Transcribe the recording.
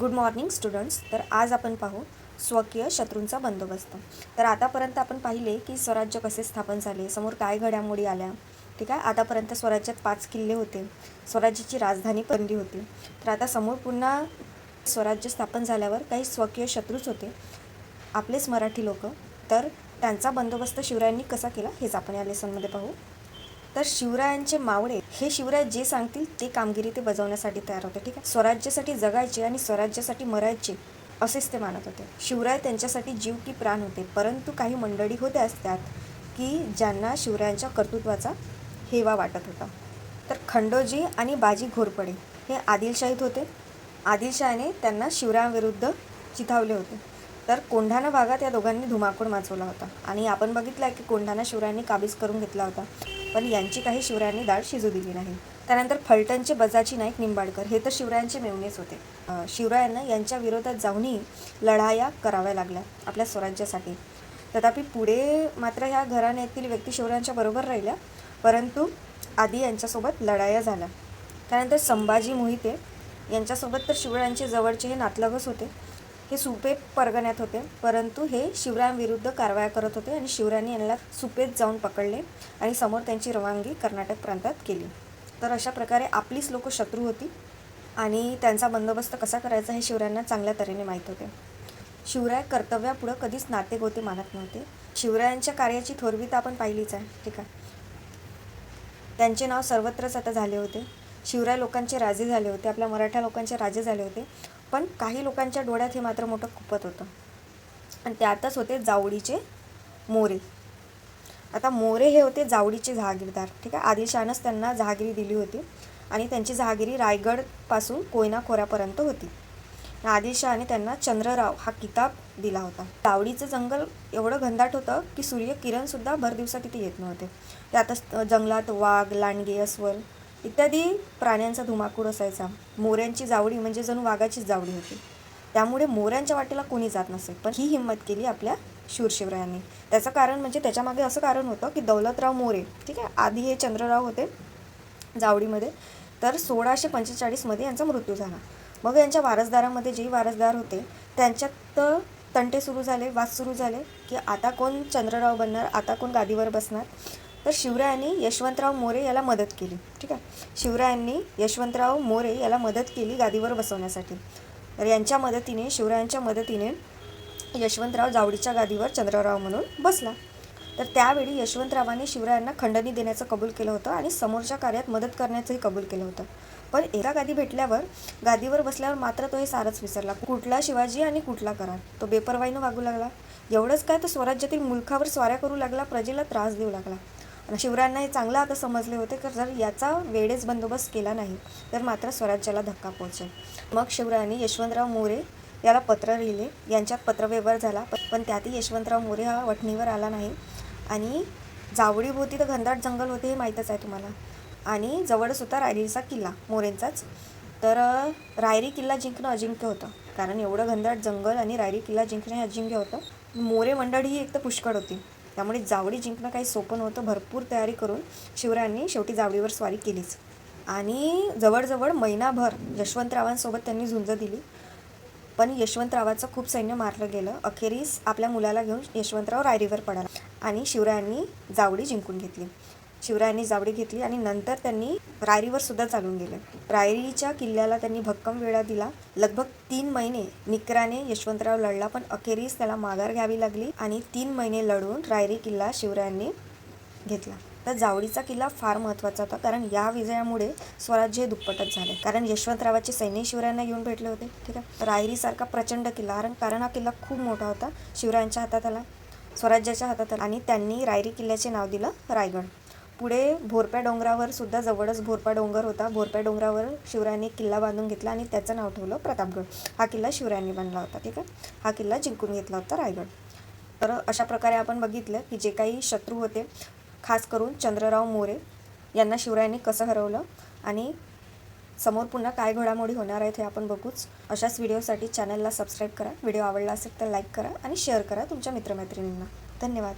Good morning students तर आज आपण पाहू स्वकीय शत्रूंचा बंदोबस्त. तर आतापर्यंत आपण पाहिले की स्वराज्य कसे स्थापन झाले समोर काय घडामोडी आल्या. ठीक आहे? आतापर्यंत स्वराज्यात पाच किल्ले होते. स्वराज्याची राजधानी बनली होती. तर आता समोर पुन्हा स्वराज्य स्थापन झाल्यावर काही स्वकीय शत्रूच होते. आपलेच मराठी लोक. तर त्यांचा बंदोबस्त शिवरायांनी कसा केला हेच आपण या लेसनमध्ये पाहू. तर शिवरायांचे मावळे हे शिवराय जे सांगतील ते कामगिरी ते बजावण्यासाठी तयार होते ठीक आहे? स्वराज्यासाठी जगायचे आणि स्वराज्यासाठी मरायचे असेच ते मानत होते. शिवराय त्यांच्यासाठी जीव की प्राण होते परंतु काही मंडळी होत्या त्यात की ज्यांना शिवरायांच्या कर्तृत्वाचा हेवा वाटत होता. तर खंडोजी आणि बाजी घोरपडे हे आदिलशाहीत होते. आदिलशाहने त्यांना शिवरायांविरुद्ध चिथावले होते. तर कोंढाणा भागात या दोघांनी धुमाकूळ माचवला होता आणि आपण बघितलं आहे की कोंढाणा शिवरायांनी काबीज करून घेतला होता. पण यांची काही शिवरायांनी डाळ शिजू दिली नाही. त्यानंतर फलटणचे बजाची नाईक निंबाडकर हे तर शिवरायांचे मेवणेच होते. शिवरायांना यांच्या विरोधात जाऊनही लढाया कराव्या लागल्या आपल्या स्वराज्यासाठी. तथापि पुढे मात्र ह्या घराण्यातील व्यक्ती शिवरायांच्या बरोबर राहिल्या परंतु आधी यांच्यासोबत लढाया झाल्या. त्यानंतर संभाजी मोहिते यांच्यासोबत तर शिवरायांचे जवळचे हे नातलगच होते. हे सुपे परगण्यात होते. परंतु हे शिवरायांविरुद्ध कारवाया करत होते आणि शिवरायांनी यांना सुपेत जाऊन पकडले आणि समोर त्यांची रवानगी कर्नाटक प्रांतात केली. तर अशा प्रकारे आपलीच लोक शत्रू होती आणि त्यांचा बंदोबस्त कसा करायचा हे शिवरायांना चांगल्या तऱ्हेने माहीत होते. शिवराय कर्तव्यापुढं कधीच नाते गोते मानत नव्हते. शिवरायांच्या कार्याची थोरवी तर आपण पाहिलीच आहे. ठीक आहे. त्यांचे नाव सर्वत्रच आता झाले होते. शिवराय लोकांचे राजे झाले होते. आपल्या मराठा लोकांचे राजे झाले होते. पण काही लोकांच्या डोळ्यात हे मात्र मोठं खुपत होतं. आणि त्यातच होते जावडीचे मोरे. आता मोरे हे होते जावडीचे जहागीरदार. ठीक आहे? आदिलशहानंच त्यांना जहागिरी दिली होती आणि त्यांची जहागिरी रायगडपासून कोयना खोऱ्यापर्यंत होती आदिलशहाने त्यांना चंद्रराव हा किताब दिला होता. जावडीचं जंगल एवढं घनदाट होतं की सूर्यकिरणसुद्धा भर दिवसा तिथे येत नव्हते. त्यातच जंगलात वाघ लांडगे अस्वल इत्यादी प्राण्यांचा धुमाकूळ असायचा. मोऱ्यांची जावडी म्हणजे जणू वाघाचीच जावडी होती. त्यामुळे मोऱ्यांच्या वाटेला कोणी जात नसे पण ही हिंमत केली आपल्या शूरशिवरायांनी. त्याचं कारण म्हणजे त्याच्यामागे असं कारण होतं की दौलतराव मोरे ठीक आहे आधी हे चंद्रराव होते जावडीमध्ये. तर सोळाशे पंचेचाळीसमध्ये यांचा मृत्यू झाला. मग यांच्या वारसदारामध्ये जे वारसदार होते त्यांच्यात तंटे सुरू झाले वाद सुरू झाले की आता कोण चंद्रराव बनणार आता कोण गादीवर बसणार? तर शिवरायांनी यशवंतराव मोरे याला मदत केली. ठीक आहे? शिवरायांनी यशवंतराव मोरे याला मदत केली गादीवर बसवण्यासाठी. तर यांच्या मदतीने शिवरायांच्या मदतीने यशवंतराव जावडीच्या गादीवर चंद्रराव म्हणून बसला. तर त्यावेळी यशवंतरावांनी शिवरायांना खंडणी देण्याचं कबूल केलं होतं आणि समोरच्या कार्यात मदत करण्याचंही कबूल केलं होतं. पण एका गादी भेटल्यावर गादीवर बसल्यावर मात्र तो हे सारच विसरला. कुठला शिवाजी आणि कुठला करार? तो बेपरवाईनं वागू लागला. एवढंच काय? तर स्वराज्यातील मुलखावर स्वाऱ्या करू लागला प्रजेला त्रास देऊ लागला. शिवरायांना हे चांगलं आता समजले होते तर जर याचा वेळेस बंदोबस्त केला नाही तर मात्र स्वराज्याला धक्का पोहोचेल. मग शिवरायांनी यशवंतराव मोरे याला पत्र लिहिले. यांच्यात पत्रव्यवहार झाला प- पण त्यातही यशवंतराव मोरे हा वठणीवर आला नाही. आणि जावडीभोवती तर घनदाट जंगल होते हे माहीतच आहे तुम्हाला. आणि जवळच होता रायरीचा किल्ला मोरेंचाच. तर रायरी किल्ला जिंकणं अजिंक्य होतं. कारण एवढं घनदाट जंगल आणि रायरी किल्ला जिंकणं हे अजिंक्य होतं. मोरे मंडळी ही एक तर पुष्कळ होती. त्यामुळे जावडी जिंकणं काही सोपं नव्हतं. भरपूर तयारी करून शिवरायांनी शेवटी जावडीवर स्वारी केलीच. आणि जवळजवळ महिनाभर यशवंतरावांसोबत त्यांनी झुंज दिली. पण यशवंतरावाचं खूप सैन्य मारलं गेलं. अखेरीस आपल्या मुलाला घेऊन यशवंतराव रायरीवर पडाला आणि शिवरायांनी जावडी जिंकून घेतली. शिवरायांनी जावडी घेतली आणि नंतर त्यांनी रायरीवर सुद्धा चालून गेले. रायरीच्या किल्ल्याला त्यांनी भक्कम वेळा दिला. लगभग तीन महिने निकराने यशवंतराव लढला पण अखेरीस त्याला माघार घ्यावी लागली आणि तीन महिने लढून रायरी किल्ला शिवरायांनी घेतला. तर जावडीचा किल्ला फार महत्त्वाचा होता कारण या विजयामुळे स्वराज्य हे दुप्पटच झाले. कारण यशवंतरावाचे सैन्य शिवरायांना घेऊन भेटले होते. ठीक आहे? रायरीसारखा प्रचंड किल्ला कारण कारण हा किल्ला खूप मोठा होता शिवरायांच्या हातात आला स्वराज्याच्या हातात आला आणि त्यांनी रायरी किल्ल्याचे नाव दिलं रायगड. पुढे भोरप्या डोंगरावर सुद्धा जवळच भोरपा डोंगर होता. भोरप्या डोंगरावर शिवरायांनी किल्ला बांधून घेतला आणि त्याचं नाव ठेवलं प्रतापगड. हा किल्ला शिवरायांनी बांधला होता ठीक आहे? हा किल्ला जिंकून घेतला होता रायगड. तर अशा प्रकारे आपण बघितलं की जे काही शत्रू होते खास करून चंद्रराव मोरे यांना शिवरायांनी कसं हरवलं आणि समोर पुन्हा काय घडामोडी होणार आहेत हे आपण बघूच. अशाच व्हिडिओसाठी चॅनलला सबस्क्राईब करा. व्हिडिओ आवडला असेल तर लाईक करा आणि शेअर करा तुमच्या मित्रमैत्रिणींना. धन्यवाद.